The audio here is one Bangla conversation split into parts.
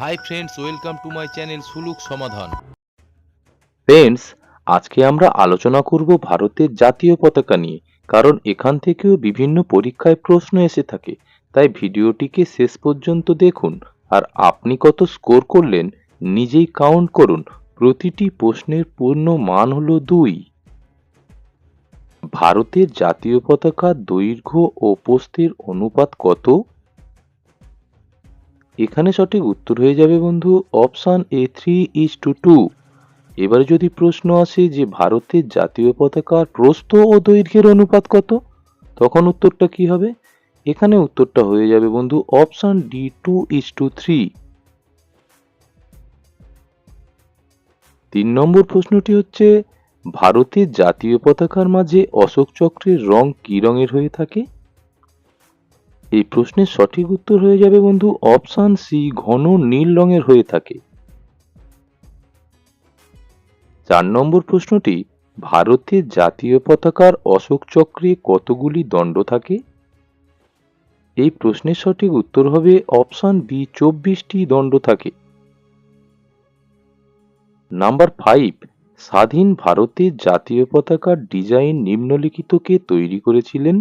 Hi friends welcome to my channel সুলুক সমাধান ফ্রেন্ডস আজকে আমরা আলোচনা করব ভারতের জাতীয় পতাকা নিয়ে, কারণ এখান থেকেও বিভিন্ন পরীক্ষায় প্রশ্ন এসে থাকে। তাই ভিডিওটিকে শেষ পর্যন্ত দেখুন, আর আপনি কত স্কোর করলেন, নিজেই কাউন্ট করুন। প্রতিটি প্রশ্নের পূর্ণ মান হলো দুই। ভারতের জাতীয় পতাকা দৈর্ঘ্য ও প্রস্থের অনুপাত কত? এখানে সঠিক উত্তর হয়ে যাবে বন্ধু option A three is to two এবার যদি প্রশ্ন আসে যে ভারতের জাতীয় পতাকার প্রস্থ ও দৈর্ঘ্যের অনুপাত কত, তখন উত্তরটা কি হবে? এখানে উত্তরটা হয়ে যাবে বন্ধু option D two is to three তিন নম্বর প্রশ্নটি হচ্ছে, ভারতের জাতীয় পতাকার মাঝে অশোক চক্রের রং কি রঙের হয়ে থাকে? এই প্রশ্নের সঠিক উত্তর হয়ে যাবে বন্ধু অপশান সি, ঘন নীল রঙের হয়ে থাকে। চার নম্বর প্রশ্নটি ভারতের জাতীয় পতাকার অশোক চক্রে কতগুলি দণ্ড থাকে? এই প্রশ্নের সঠিক উত্তর হবে অপশান বি, চব্বিশটি দণ্ড থাকে। নাম্বার ফাইভ, স্বাধীন ভারতের জাতীয় পতাকার ডিজাইন নিম্নলিখিতকে তৈরি করেছিলেন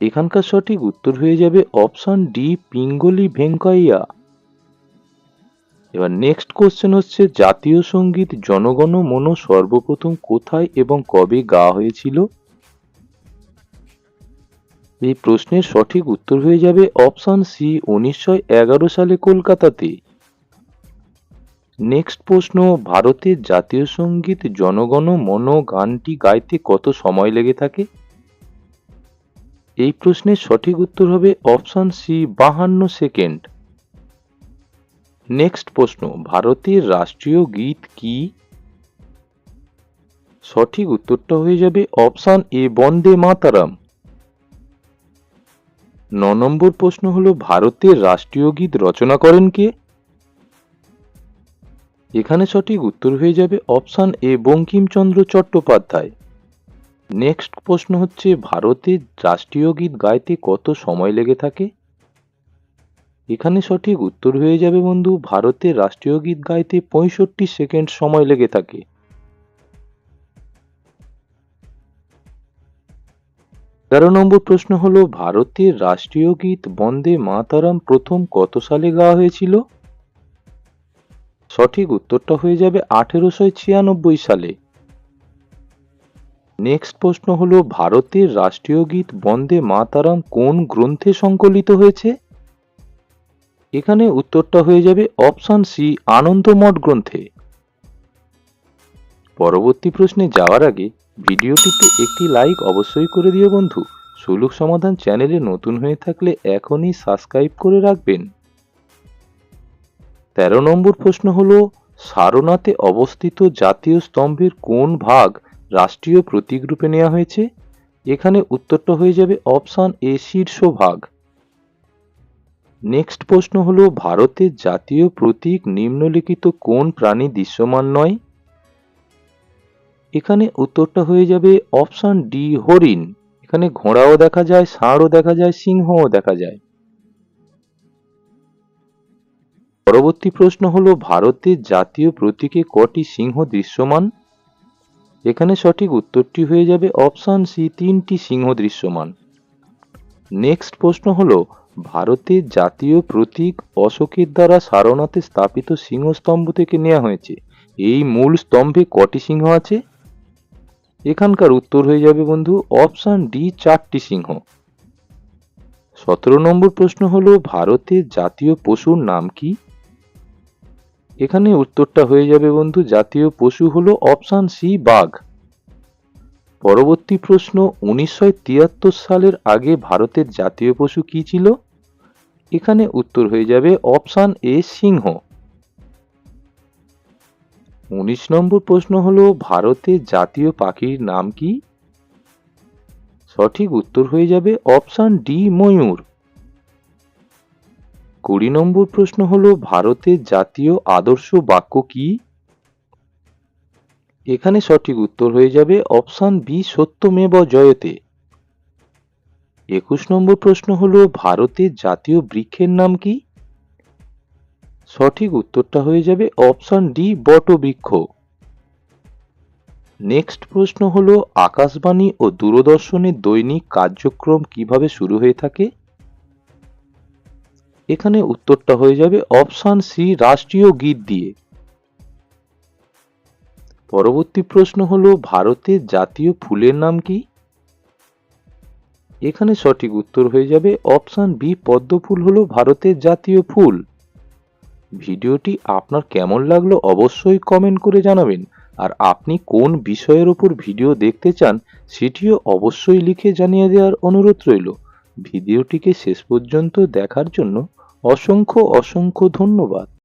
এখানকার সঠিক উত্তর হয়ে যাবে অপশান ডি পিঙ্গলি ভেঙ্কাইয়া। এবার নেক্সট কোশ্চেন হচ্ছে, জাতীয় সংগীত জনগণ মন সর্বপ্রথম কোথায় এবং কবে গা হয়েছিল? এই প্রশ্নের সঠিক উত্তর হয়ে যাবে অপশান সি উনিশশো এগারো সালে কলকাতাতে। নেক্সট প্রশ্ন, ভারতের জাতীয় সংগীত জনগণ মন গানটি গাইতে কত সময় লেগে থাকে? এই প্রশ্নের সঠিক উত্তর হবে অপশান সি, বাহান্ন সেকেন্ড। নেক্সট প্রশ্ন, ভারতের রাষ্ট্রীয় গীত কি? সঠিক উত্তরটা হয়ে যাবে অপশান এ, বন্দে মাতারাম। ন নম্বর প্রশ্ন হলো, ভারতের রাষ্ট্রীয় গীত রচনা করেন কে? এখানে সঠিক উত্তর হয়ে যাবে option A, Bankimchandra Chattopadhyay. Next প্রশ্ন হচ্ছে ভারতের রাষ্ট্রীয় গীত গাইতে কত সময় লেগে থাকে? এখানে সঠিক উত্তর হয়ে যাবে বন্ধু ভারতের রাষ্ট্রীয় গীত গাইতে পঁয়ষট্টি সেকেন্ড সময় লেগে থাকে। তেরো নম্বর প্রশ্ন হলো ভারতের রাষ্ট্রীয় গীত বন্দে মাতারাম প্রথম কত সালে গাওয়া হয়েছিল? সঠিক উত্তরটা হয়ে যাবে আঠেরোশো ছিয়ানব্বই সালে। নেক্সট প্রশ্ন হলো, ভারতের রাষ্ট্রীয় গীত বন্দে মাতারাম কোন গ্রন্থে সংকলিত হয়েছে? এখানে উত্তরটা হয়ে যাবে অপশান সি আনন্দমঠ গ্রন্থে। পরবর্তী প্রশ্নে যাওয়ার আগে ভিডিওটিতে একটি লাইক অবশ্যই করে দিও বন্ধু। সুলুক সমাধান চ্যানেলে নতুন হয়ে থাকলে এখনই সাবস্ক্রাইব করে রাখবেন। তেরো নম্বর প্রশ্ন হল, সারনাথে অবস্থিত জাতীয় স্তম্ভের কোন ভাগ রাষ্ট্রীয় প্রতীক রূপে নেওয়া হয়েছে। এখানে উত্তরটা হয়ে যাবে অপশান এ, শীর্ষ ভাগ। নেক্সট প্রশ্ন হলো ভারতের জাতীয় প্রতীক নিম্নলিখিত কোন প্রাণী দৃশ্যমান নয়? এখানে উত্তরটা হয়ে যাবে অপশান ডি, হরিণ। এখানে ঘোড়াও দেখা যায়, ষাঁড়ও দেখা যায়, সিংহও দেখা যায়। পরবর্তী প্রশ্ন হলো ভারতের জাতীয় প্রতীকে কটি সিংহ দৃশ্যমান? এখানে সঠিক উত্তরটি হয়ে যাবে অপশান সি, তিনটি সিংহ দৃশ্যমান। নেক্সট প্রশ্ন হলো ভারতের জাতীয় প্রতীক অশোকের দ্বারা সারনাথে স্থাপিত সিংহস্তম্ভ থেকে নেওয়া হয়েছে। এই মূল স্তম্ভে কটি সিংহ আছে? এখানকার উত্তর হয়ে যাবে বন্ধু, অপশান ডি, চারটি সিংহ। সতেরো নম্বর প্রশ্ন হলো ভারতের জাতীয় পশুর নাম কি? এখানে উত্তরটা হয়ে যাবে বন্ধু, জাতীয় পশু হলো অপশান সি বাঘ। পরবর্তী প্রশ্ন, উনিশশো তিয়াত্তর সালের আগে ভারতের জাতীয় পশু কি ছিল? এখানে উত্তর হয়ে যাবে অপশান এ সিংহ। উনিশ নম্বর প্রশ্ন হলো ভারতের জাতীয় পাখির নাম কি? সঠিক উত্তর হয়ে যাবে অপশান ডি ময়ূর। কুড়ি নম্বর প্রশ্ন হলো ভারতের জাতীয় আদর্শ বাক্য কি? এখানে সঠিক উত্তর হয়ে যাবে অপশান বি, সত্যমেব জয়তে। একুশ নম্বর প্রশ্ন হলো ভারতের জাতীয় বৃক্ষের নাম কি? সঠিক উত্তরটা হয়ে যাবে অপশান ডি, বটবৃক্ষ। নেক্সট প্রশ্ন হলো, আকাশবাণী ও দূরদর্শনের দৈনিক কার্যক্রম কীভাবে শুরু হয়ে থাকে? এখানে উত্তরটা হয়ে যাবে অপশান সি, রাষ্ট্রীয় গীত দিয়ে। পরবর্তী প্রশ্ন হলো ভারতের জাতীয় ফুলের নাম কি? এখানে সঠিক উত্তর হয়ে যাবে অপশান বি, পদ্ম ফুল হলো ভারতের জাতীয় ফুল। ভিডিওটি আপনার কেমন লাগল অবশ্যই কমেন্ট করে জানাবেন। আর আপনি কোন বিষয়ের ওপর ভিডিও দেখতে চান, সেটিও অবশ্যই লিখে জানিয়ে দেওয়ার অনুরোধ রইল। ভিডিওটিকে শেষ পর্যন্ত দেখার জন্য অসংখ্য অসংখ্য ধন্যবাদ।